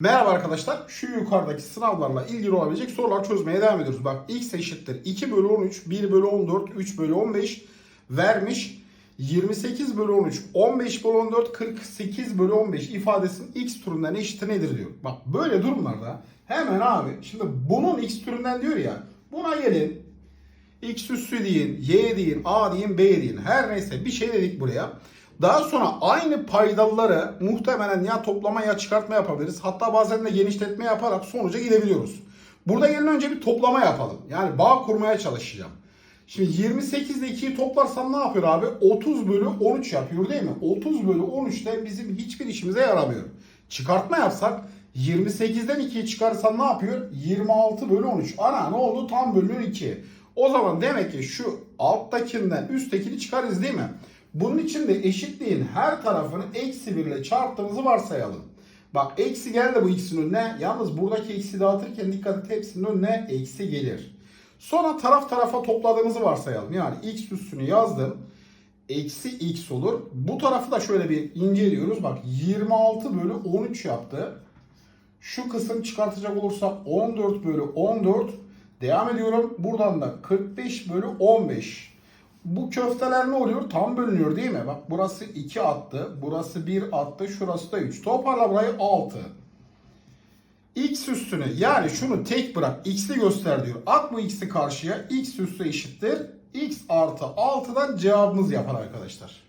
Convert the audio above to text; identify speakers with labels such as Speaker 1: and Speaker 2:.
Speaker 1: Merhaba arkadaşlar. Şu yukarıdaki sınavlarla ilgili olabilecek sorular çözmeye devam ediyoruz. Bak x eşittir 2 bölü 13, 1 bölü 14, 3 bölü 15 vermiş. 28 bölü 13, 15 bölü 14, 48 bölü 15 ifadesinin x türünden eşiti nedir diyor. Bak böyle durumlarda hemen abi şimdi bunun x türünden diyor ya buna gelin x üssü deyin, y deyin, a deyin, b deyin. Her neyse bir şey dedik buraya. Daha sonra aynı paydaları muhtemelen ya toplama ya çıkartma yapabiliriz. Hatta bazen de genişletme yaparak sonuca gidebiliyoruz. Burada gelin önce bir toplama yapalım. Yani bağ kurmaya çalışacağım. Şimdi 28 ile 2'yi toplarsam ne yapıyor abi? 30 bölü 13 yapıyor değil mi? 30 bölü 13 de bizim hiçbir işimize yaramıyor. Çıkartma yapsak 28'den 2'yi çıkarsam ne yapıyor? 26 bölü 13. Ana ne oldu? Tam bölünür 2. O zaman demek ki şu alttakinden üsttekini çıkarız değil mi? Bunun için de eşitliğin her tarafını eksi 1 ile çarptığımızı varsayalım. Bak eksi geldi bu x'in önüne. Yalnız buradaki eksi dağıtırken dikkat et hepsinin önüne eksi gelir. Sonra taraf tarafa topladığımızı varsayalım. Yani x üstünü yazdım. Eksi x olur. Bu tarafı da şöyle bir inceliyoruz. Bak 26 bölü 13 yaptı. Şu kısım çıkartacak olursak 14 bölü 14. Devam ediyorum. Buradan da 45 bölü 15. Bu köfteler ne oluyor? Tam bölünüyor değil mi? Bak burası 2 attı. Burası 1 attı. Şurası da 3. Toparla burayı 6. X üstünü yani şunu tek bırak. X'li göster diyor. At bu x'i karşıya. X üstü eşittir. X artı 6'dan cevabımız yapar arkadaşlar.